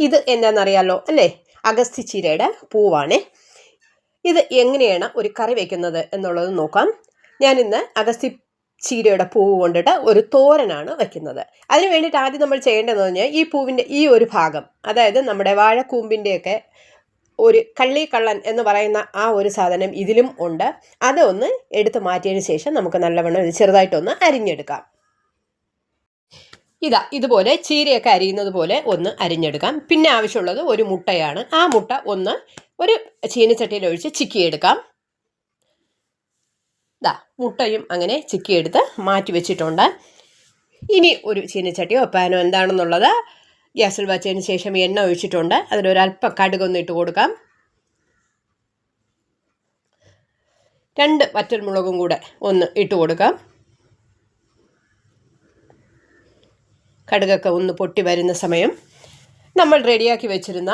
ഇത് എന്താണെന്നറിയാലോ അല്ലേ? അഗസ്തിച്ചീരയുടെ പൂവാണേ. ഇത് എങ്ങനെയാണ് ഒരു കറി വയ്ക്കുന്നത് എന്നുള്ളത് നോക്കാം. ഞാനിന്ന് അഗസ്തി ചീരയുടെ പൂവ് കൊണ്ടിട്ട് ഒരു തോരനാണ് വെക്കുന്നത്. അതിന് വേണ്ടിയിട്ട് ആദ്യം നമ്മൾ ചെയ്യേണ്ടതെന്ന് പറഞ്ഞാൽ ഈ പൂവിന്റെ ഈ ഒരു ഭാഗം അതായത് നമ്മുടെ വാഴക്കൂമ്പിന്റെയൊക്കെ ഒരു കള്ളി കള്ളൻ എന്ന് പറയുന്ന ആ ഒരു സാധനം ഇതിലും ഉണ്ട്. അതൊന്ന് എടുത്ത് മാറ്റിയതിന് ശേഷം നമുക്ക് നല്ലവണ്ണം ചെറുതായിട്ടൊന്ന് അരിഞ്ഞെടുക്കാം. ഇതാ ഇതുപോലെ ചീരയൊക്കെ അരിയുന്നത് പോലെ ഒന്ന് അരിഞ്ഞെടുക്കാം. പിന്നെ ആവശ്യമുള്ളത് ഒരു മുട്ടയാണ്. ആ മുട്ട ഒന്ന് ഒരു ചീനച്ചട്ടിയിൽ ഒഴിച്ച് ചിക്കിയെടുക്കാം. ഇതാ മുട്ടയും അങ്ങനെ ചിക്കിയെടുത്ത് മാറ്റി വെച്ചിട്ടുണ്ട്. ഇനി ഒരു ചീനച്ചട്ടിയോ പാനോ എന്താണെന്നുള്ളത് ഗ്യാസിൽ വച്ചതിന് ശേഷം എണ്ണ ഒഴിച്ചിട്ടുണ്ട്. അതിലൊരല്പം കടുകൊന്ന് ഇട്ട് കൊടുക്കാം. രണ്ട് വറ്റൽമുളകും കൂടെ ഒന്ന് ഇട്ട് കൊടുക്കാം. കടുകൊക്കെ ഒന്ന് പൊട്ടി വരുന്ന സമയം നമ്മൾ റെഡിയാക്കി വെച്ചിരുന്ന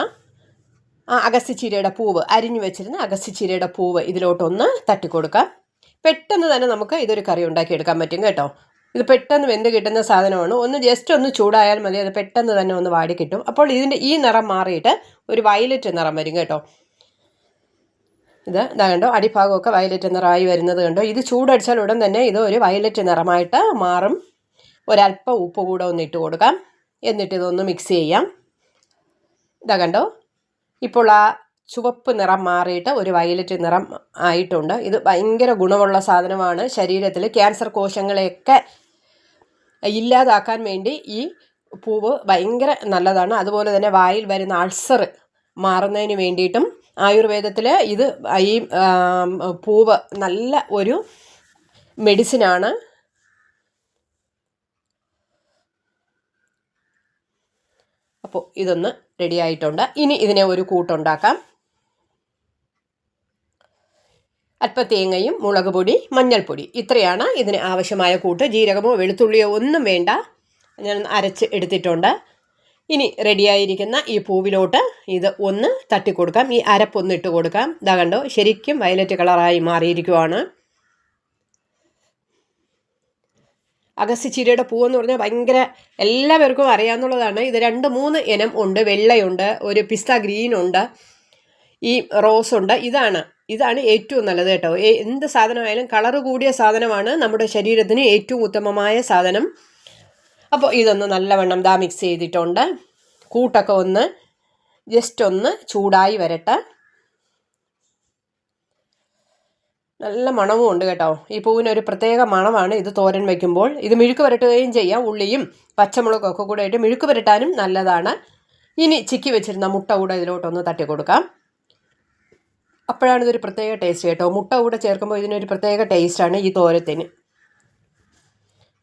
ആ അഗസ്തിച്ചീരയുടെ പൂവ് അരിഞ്ഞു വെച്ചിരുന്ന അഗസ്തിച്ചീരയുടെ പൂവ് ഇതിലോട്ടൊന്ന് തട്ടിക്കൊടുക്കാം. പെട്ടെന്ന് തന്നെ നമുക്ക് ഇതൊരു കറി ഉണ്ടാക്കിയെടുക്കാൻ പറ്റും കേട്ടോ. ഇത് പെട്ടെന്ന് വെന്ത് കിട്ടുന്ന സാധനമാണ്. ഒന്ന് ജസ്റ്റ് ഒന്ന് ചൂടായാൽ മതി. അത് പെട്ടെന്ന് തന്നെ ഒന്ന് വാടി കിട്ടും. അപ്പോൾ ഇതിന്റെ ഈ നിറം മാറിയിട്ട് ഒരു വയലറ്റ് നിറം വരും കേട്ടോ. ഇത് ഇതാ കണ്ടോ അടിഭാഗമൊക്കെ വയലറ്റ് നിറമായി വരുന്നത് കണ്ടോ. ഇത് ചൂടടിച്ചാൽ ഉടൻ തന്നെ ഇത് ഒരു വയലറ്റ് നിറമായിട്ട് മാറും. ഒരല്പം ഉപ്പ് കൂടെ ഒന്ന് ഇട്ട് കൊടുക്കാം. എന്നിട്ട് ഇതൊന്ന് മിക്സ് ചെയ്യാം. ഇതാ കണ്ടോ? ഇപ്പോൾ ആ ചുവപ്പ് നിറം മാറിയിട്ട് ഒരു വയലറ്റ് നിറം ആയിട്ടുണ്ട്. ഇത് ഭയങ്കര ഗുണമുള്ള സാധനമാണ്. ശരീരത്തിൽ ക്യാൻസർ കോശങ്ങളെയൊക്കെ ഇല്ലാതാക്കാൻ വേണ്ടി ഈ പൂവ് ഭയങ്കര നല്ലതാണ്. അതുപോലെ തന്നെ വായിൽ വരുന്ന അൾസർ മാറുന്നതിന് വേണ്ടിയിട്ടും ആയുർവേദത്തിൽ ഇത് ഈ പൂവ് നല്ല ഒരു മെഡിസിനാണ് അപ്പോൾ ഇതൊന്ന് റെഡി ആയിട്ടുണ്ട്. ഇനി ഇതിനെ ഒരു കൂട്ടുണ്ടാക്കാം. അല്പ തേങ്ങയും മുളക് പൊടി മഞ്ഞൾപ്പൊടി. ഇത്രയാണ് ഇതിന് ആവശ്യമായ കൂട്ട്. ജീരകമോ വെളുത്തുള്ളിയോ ഒന്നും വേണ്ട. ഞാൻ അരച്ച് എടുത്തിട്ടുണ്ട്. ഇനി റെഡിയായിരിക്കുന്ന ഈ പൂവിലോട്ട് ഇത് ഒന്ന് തട്ടിക്കൊടുക്കാം. ഈ അരപ്പൊന്ന് ഇട്ട് കൊടുക്കാം. ഇതാ കണ്ടോ? ശരിക്കും വയലറ്റ് കളറായി മാറിയിരിക്കുവാണ്. അഗസ്തിച്ചീരയുടെ പൂവെന്ന് പറഞ്ഞാൽ ഭയങ്കര എല്ലാവർക്കും അറിയാവുന്നതാണ്. ഇത് രണ്ട് മൂന്ന് ഇനം ഉണ്ട്. വെള്ളയുണ്ട് ഒരു പിസ്ത ഗ്രീൻ ഉണ്ട് ഈ റോസ് ഉണ്ട് ഇതാണ് ഇതാണ് ഏറ്റവും നല്ലത് കേട്ടോ. എന്ത് സാധനമായാലും കളർ കൂടിയ സാധനമാണ് നമ്മുടെ ശരീരത്തിന് ഏറ്റവും ഉത്തമമായ സാധനം. അപ്പോൾ ഇതൊന്ന് നല്ലവണ്ണം ദാ മിക്സ് ചെയ്തിട്ടുണ്ട്. കൂട്ടൊക്കെ ഒന്ന് ജസ്റ്റ് ഒന്ന് ചൂടായി വരട്ടെ. നല്ല മണവും ഉണ്ട് കേട്ടോ. ഈ പൂവിനൊരു പ്രത്യേക മണമാണ് ഇത് തോരൻ വയ്ക്കുമ്പോൾ ഇത് മിഴുക്ക് പുരട്ടുകയും ചെയ്യാം. ഉള്ളിയും പച്ചമുളകും ഒക്കെ കൂടെ ഇട്ട് മിഴുക്ക് പുരട്ടാനും നല്ലതാണ്. ഇനി ചിക്കി വെച്ചിരുന്ന മുട്ട കൂടെ ഇതിലോട്ടൊന്ന് തട്ടി കൊടുക്കാം. അപ്പോഴാണ് ഇതൊരു പ്രത്യേക ടേസ്റ്റ് കേട്ടോ. മുട്ട കൂടെ ചേർക്കുമ്പോൾ ഇതിനൊരു പ്രത്യേക ടേസ്റ്റാണ് ഈ തോരത്തിന്.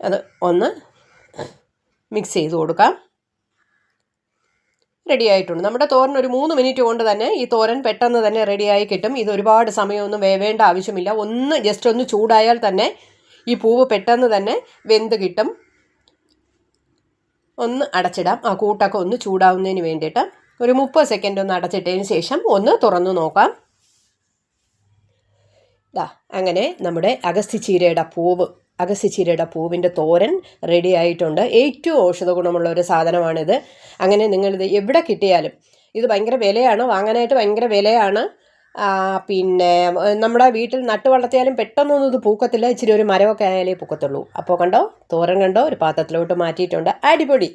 അത് ഒന്ന് മിക്സ് ചെയ്ത് കൊടുക്കാം. റെഡി ആയിട്ടുണ്ട് നമ്മുടെ തോരൻ ഒരു മൂന്ന് മിനിറ്റ് കൊണ്ട് തന്നെ ഈ തോരൻ പെട്ടെന്ന് തന്നെ റെഡിയായി കിട്ടും. ഇത് ഒരുപാട് സമയമൊന്നും വേവേണ്ട ആവശ്യമില്ല. ഒന്ന് ജസ്റ്റ് ഒന്ന് ചൂടായാൽ തന്നെ ഈ പൂവ് പെട്ടെന്ന് തന്നെ വെന്ത് കിട്ടും. ഒന്ന് അടച്ചിടാം. ആ കൂട്ടൊക്കെ ഒന്ന് ചൂടാവുന്നതിന് വേണ്ടിയിട്ട് ഒരു മുപ്പത് സെക്കൻഡ് ഒന്ന് അടച്ചിട്ടതിന് ശേഷം ഒന്ന് തുറന്നു നോക്കാം. ദാ അങ്ങനെ നമ്മുടെ അഗസ്തി ചീരയുടെ പൂവ് അഗസ്തിച്ചീരയുടെ പൂവിന്റെ തോരൻ റെഡി ആയിട്ടുണ്ട്. ഏറ്റവും ഔഷധ ഗുണമുള്ള ഒരു സാധനമാണിത്. അങ്ങനെ നിങ്ങളിത് എവിടെ കിട്ടിയാലും ഇത് ഭയങ്കര വിലയാണ്. വാങ്ങാനായിട്ട് ഭയങ്കര വിലയാണ്. പിന്നെ നമ്മുടെ വീട്ടിൽ നട്ടു വളർത്തിയാലും പെട്ടെന്നൊന്നും ഇത് പൂക്കത്തില്ല. ഇച്ചിരി ഒരു മരമൊക്കെ ആയാലേ പൂക്കത്തുള്ളൂ. അപ്പോൾ കണ്ടോ? തോരൻ കണ്ടോ? ഒരു പാത്രത്തിലോട്ട് മാറ്റിയിട്ടുണ്ട്. അടിപൊളി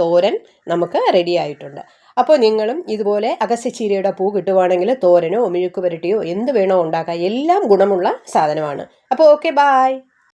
തോരൻ നമുക്ക് റെഡി ആയിട്ടുണ്ട്. അപ്പോൾ നിങ്ങളും ഇതുപോലെ അഗസ്യച്ചീരയുടെ പൂ കിട്ടുവാണെങ്കിൽ തോരനോ മെഴുക്ക് പുരട്ടിയോ എന്ത് വേണോ ഉണ്ടാക്കാം. എല്ലാം ഗുണമുള്ള സാധനമാണ്. അപ്പോൾ ഓക്കെ ബായ്